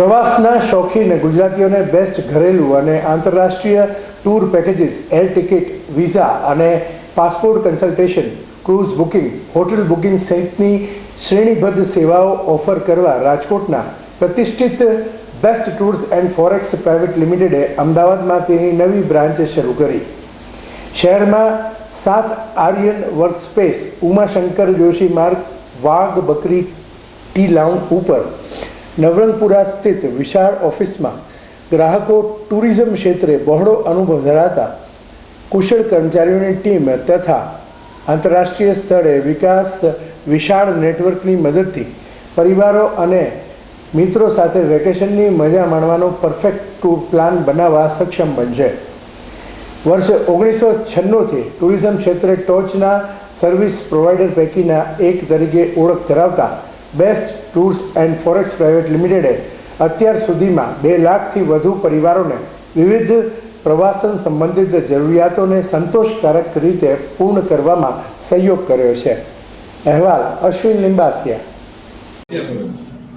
પ્રવાસના શોખીન ગુજરાતીઓને બેસ્ટ ઘરેલું અને આંતરરાષ્ટ્રીય tour packages air ticket visa અને passport consultation cruise booking hotel booking સહિતની શ્રેણીબદ્ધ સેવાઓ ઓફર કરવા રાજકોટના પ્રતિષ્ઠિત best tours and forex private લિમિટેડે અમદાવાદમાં તેની નવી બ્રાન્ચ શરૂ કરી. શહેરમાં સાત આર્યન વર્કસ્પેસ, ઉમાશંકર જોશી માર્ગ, વાઘ બકરી ટી લાઉન ઉપર નવરંગપુરા સ્થિત વિશાળ ઓફિસમાં ગ્રાહકો ટુરિઝમ ક્ષેત્રે બહોળો અનુભવ ધરાવતા કુશળ કર્મચારીઓની ટીમ તથા આંતરરાષ્ટ્રીય સ્તરે વિકાસ વિશાળ નેટવર્કની મદદથી પરિવારો અને મિત્રો સાથે વેકેશનની મજા માણવાનો પરફેક્ટ ટૂર પ્લાન બનાવવા સક્ષમ બનશે. વર્ષે ઓગણીસો છન્નુંથી ટુરિઝમ ક્ષેત્રે ટોચના સર્વિસ પ્રોવાઈડર પૈકીના એક તરીકે ઓળખ ધરાવતા best tours and forex private લિમિટેડે અત્યાર સુધીમાં બે લાખથી વધુ પરિવારોને વિવિધ પ્રવાસન સંબંધિત જરૂરિયાતોને સંતોષકારક રીતે પૂર્ણ કરવામાં સહયોગ કર્યો છે. અહેવાલ Ashwin Limbasiya.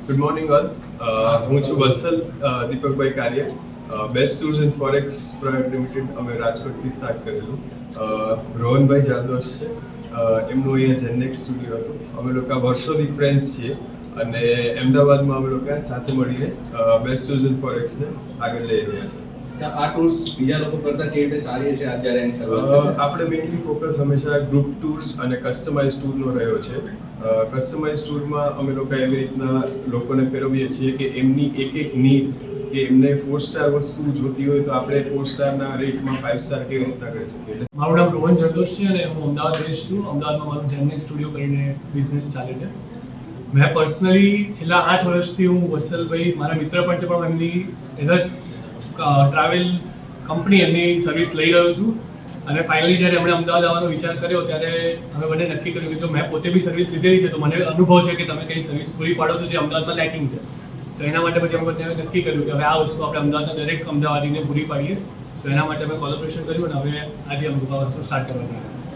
Good morning all હું છું વત્સલ દીપકભાઈ કાર્ય. Best tours and forex private limited અમે રાજકોટથી સ્ટાર્ટ કરેલું. રોહનભાઈ જાદોશ છે. એમનું અહીંયા જેનેક્સ સ્ટુડિયો હતું. અમે લોકો વર્ષોથી ફ્રેન્ડ્સ છીએ અને અમદાવાદમાં અમે લોકો સાથે મળીને બેસ્ટ ટૂર્સ એન્ડ ફોરેક્સને આગળ લઈ રહ્યા છીએ. આ ટૂર્સ બીજા લોકો કરતા કેવી રીતે સારી છે અત્યારે એની શરૂઆત આપણે મેઇનલી ફોકસ હંમેશા ગ્રુપ ટૂર્સ અને કસ્ટમાઇઝ ટૂરનો રહ્યો છે. કસ્ટમાઇઝ ટૂરમાં અમે લોકો એવી રીતના લોકોને ફેરવીએ છીએ કે એમની એક એક નીડ કે એમને ફોર સ્ટાર વસ્તુ જોતી હોય તો આપણે ફોર સ્ટારના રેટમાં ફાઇવ સ્ટાર કેવી રીતના કરી શકીએ? એટલે મારું નામ રોહન જરદોશ છે અને હું અમદાવાદ રહીશ છું. અમદાવાદમાં મારું જેનનેક સ્ટુડિયો કરીને બિઝનેસ ચાલે છે. મેં પર્સનલી છેલ્લા આઠ વર્ષથી હું વત્સલભાઈ મારા મિત્ર પણ છે, પણ એમની એઝ અ ટ્રાવેલ કંપની એમની સર્વિસ લઈ રહ્યો છું. અને ફાઇનલી જ્યારે એમણે અમદાવાદ આવવાનો વિચાર કર્યો, ત્યારે અમે બંને નક્કી કર્યું કે જો મેં પોતે બી સર્વિસ લીધેલી છે, તો મને અનુભવ છે કે તમે કઈ સર્વિસ પૂરી પાડો છો જે અમદાવાદમાં લેકિંગ છે. સો એના માટે પછી અમે બંને નક્કી કર્યું કે હવે આ વસ્તુ આપણે અમદાવાદના દરેક અમદાવાદીને પૂરી પાડીએ. સો એના માટે અમે કોલેબોરેશન કર્યું અને હવે આજે અમે વસ્તુ સ્ટાર્ટ કરવા જઈ રહ્યા છીએ.